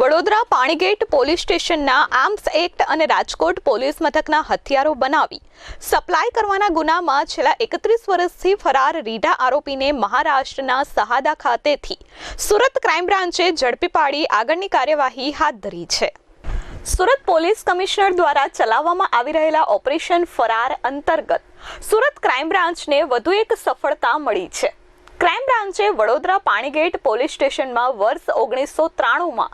Vadodara Panigate police સ્ટેશનના arms act અને Rajkot police મથકના હથિયારો બનાવી સપ્લાય કરવાના ગુનામાં છેલ્લા એકત્રીસ વર્ષથી ફરાર રીઢા આરોપીને મહારાષ્ટ્રના સહાદા ખાતેથી સુરત ક્રાઇમ બ્રાન્ચે ઝડપી પાડી આગળની કાર્યવાહી હાથ ધરી છે. સુરત પોલીસ કમિશનર દ્વારા ચલાવવામાં આવી રહેલા ઓપરેશન ફરાર અંતર્ગત સુરત ક્રાઇમ બ્રાન્ચને વધુ એક સફળતા મળી છે. ક્રાઇમ બ્રાન્ચે વડોદરા પાણીગેટ પોલીસ સ્ટેશનમાં વર્ષ ઓગણીસો ત્રાણુંમાં.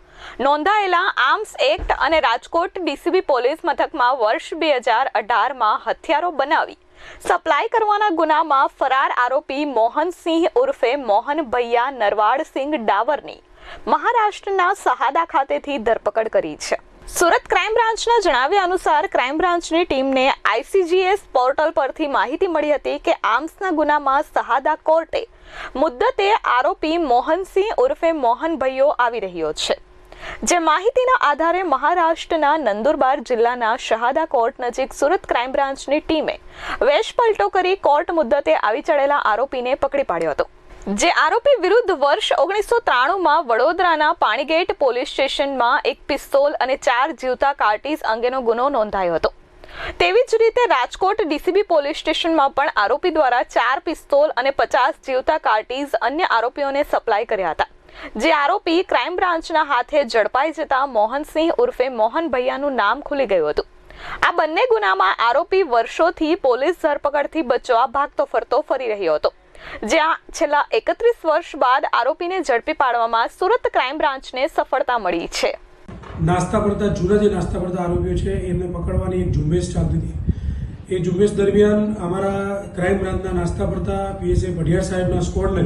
નોંધાયેલા આર્મ્સ એક્ટ અને રાજકોટ ડીસીબી પોલીસ મથકમાં વર્ષ બે હજાર અઢારમાં હથિયારો બનાવી. સપ્લાય કરવાના ગુનામાં ફરાર આરોપી મોહનસિંહ ઉર્ફે મોહન ભૈયા નરવાડસિંહ ડાવરની. મહારાષ્ટ્રના સહાદા ખાતેથી ધરપકડ કરી છે. સુરત ક્રાઇમ બ્રાન્ચના જણાવ્યા અનુસાર ક્રાઇમ બ્રાન્ચની ટીમને આઈસીજીએસ પોર્ટલ પરથી માહિતી મળી હતી કે આર્મ્સના ગુનામાં સહાદા કોર્ટે મુદ્દતે આરોપી મોહનસિંહ ઉર્ફે મોહનભૈયો આવી રહ્યો છે. જે માહિતીના આધારે મહારાષ્ટ્રના નંદુરબાર જિલ્લાના શહાદા કોર્ટ નજીક સુરત ક્રાઇમ બ્રાન્ચની ટીમે વેશપલટો કરી કોર્ટ મુદ્દતે આવી ચડેલા આરોપીને પકડી પાડ્યો હતો. જે આરોપી વિરુદ્ધ વર્ષ ઓગણીસો ત્રાણુંમાં વડોદરાના પાણીગેટ પોલીસ સ્ટેશનમાં એક પિસ્તોલ અને ચાર જીવતા કાર્ટીઝ અંગેનો ગુનો નોંધાયો હતો. તેવી જ રીતે રાજકોટ ડીસીબી પોલીસ સ્ટેશનમાં પણ આરોપી દ્વારા ચાર પિસ્તોલ અને પચાસ જીવતા કાર્ટીઝ અન્ય આરોપીઓને સપ્લાય કર્યા હતા. જે આરોપી ક્રાઇમ બ્રાન્ચના હાથે ઝડપાઈ જતા મોહનસિંહ ઉર્ફે મોહન ભૈયાનું નામ ખુલી ગયું હતું. આ બંને ગુનામાં આરોપી વર્ષોથી પોલીસ ધરપકડથી બચવા ભાગતો ફરતો ફરી રહ્યો હતો. જ્યાં છેલ્લા એકત્રીસ વર્ષ બાદ આરોપીને ઝડપી પાડવામાં સુરત ક્રાઇમ બ્રાન્ચને સફળતા મળી છે. નાસ્તા પડતા જૂના જે નાસ્તા પડતા આરોપીઓ છે, એમને પકડવાની એક ઝુંબેશ ચાલતી હતી. એ ઝુંબેશ દરમિયાન અમારા ક્રાઇમ બ્રાન્ચના નાસ્તા પડતા પીએસએ ભડિયાર સાહેબના સ્કોડને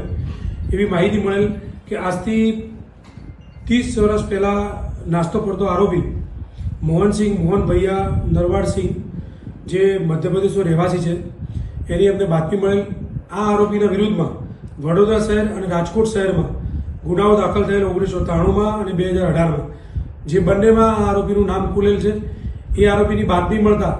એવી માહિતી મળેલ કે આજથી ત્રીસ વર્ષ પહેલાં નાસ્તો પડતો આરોપી મોહનસિંહ, મોહન ભૈયા નરવાડસિંહ જે મધ્યપ્રદેશનો રહેવાસી છે, એની અમને બાતમી મળેલ આ આરોપીના વિરુદ્ધમાં વડોદરા શહેર અને રાજકોટ શહેરમાં ગુનાઓ દાખલ થયેલ ઓગણીસો ત્રાણુંમાં અને બે હજાર અઢારમાં. જે બંનેમાં આ આરોપીનું નામ ખુલેલ છે. એ આરોપીની બાતમી મળતા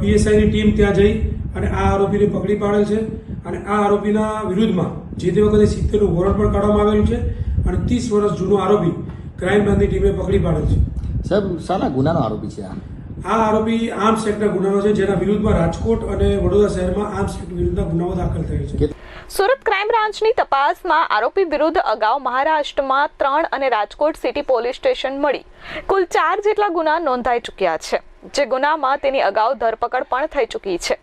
પીએસઆઈની ટીમ ત્યાં જઈ અને આ આરોપીને પકડી પાડેલ છે અને આ આરોપીના વિરુદ્ધમાં જે તે વખતે સિત્તેરનું વોરંટ પણ કાઢવામાં આવેલું છે અને ત્રીસ વર્ષ જૂનો આરોપી ક્રાઇમ બ્રાન્ચની ટીમે પકડી પાડેલ છે. સાહેબ, શાના ગુનાનો આરોપી છે આ? આ આરોપી આર્મ્સ એક્ટના ગુનાનો છે, જેના વિરુદ્ધમાં રાજકોટ અને વડોદરા શહેરમાં આર્મ્સ એક્ટ વિરુદ્ધના ગુનાઓ દાખલ થયેલ છે. સુરત ક્રાઇમ બ્રાન્ચની તપાસમાં આરોપી વિરુદ્ધ અગાઉ મહારાષ્ટ્રમાં ત્રણ અને રાજકોટ સિટી પોલીસ સ્ટેશન મળી. કુલ ચાર જેટલા ગુના નોંધાઈ ચૂક્યા છે, જે ગુનામાં તેની અગાઉ ધરપકડ પણ થઈ ચૂકી છે.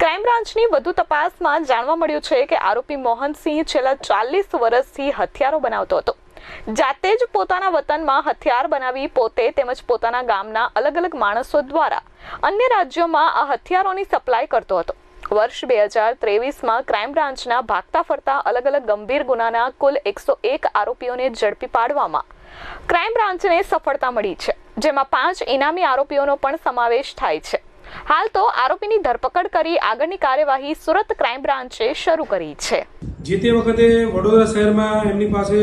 ક્રાઇમ બ્રાન્ચની વધુ તપાસમાં જાણવા મળ્યું છે કે આરોપી મોહનસિંહ છેલ્લા ચાલીસ વર્ષથી હથિયારો બનાવતો હતો. જાતે જ પોતાના વતનમાં હથિયાર બનાવી પોતે તેમજ પોતાના ગામના અલગ અલગ માણસો દ્વારા અન્ય રાજ્યોમાં આ હથિયારોની સપ્લાય કરતો હતો. વર્ષ બે હજાર ત્રેવીસમાં ક્રાઇમ બ્રાન્ચના ભાગતા ફરતા અલગ અલગ ગંભીર ગુનાના કુલ એકસો એક આરોપીઓને ઝડપી પાડવામાં ક્રાઇમ બ્રાન્ચને સફળતા મળી છે, જેમાં પાંચ ઇનામી આરોપીઓનો પણ સમાવેશ થાય છે. હાલ તો આરોપીની ધરપકડ કરી આગળની કાર્યવાહી સુરત ક્રાઇમ બ્રાન્ચે શરૂ કરી છે. જે તે વખતે વડોદરા શહેરમાં એમની પાસે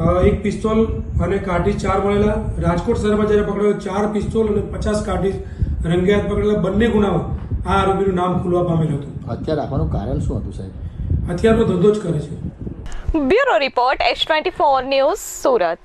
એક પિસ્તોલ અને કાઠી ચાર મળેલા રાજકોટ શહેરમાં જ્યારે પકડેલો ચાર પિસ્તોલ અને પચાસ કાઠી રંગે હાથ પકડેલા બંને ગુનામાં આ આરોપીનું નામ ખુલવા પામેલું હતું. હત્યા રાખવાનું કારણ શું હતું સાહેબ? હથિયારનો ધંધો જ કરે છે. Bureau report S twenty four news Surat.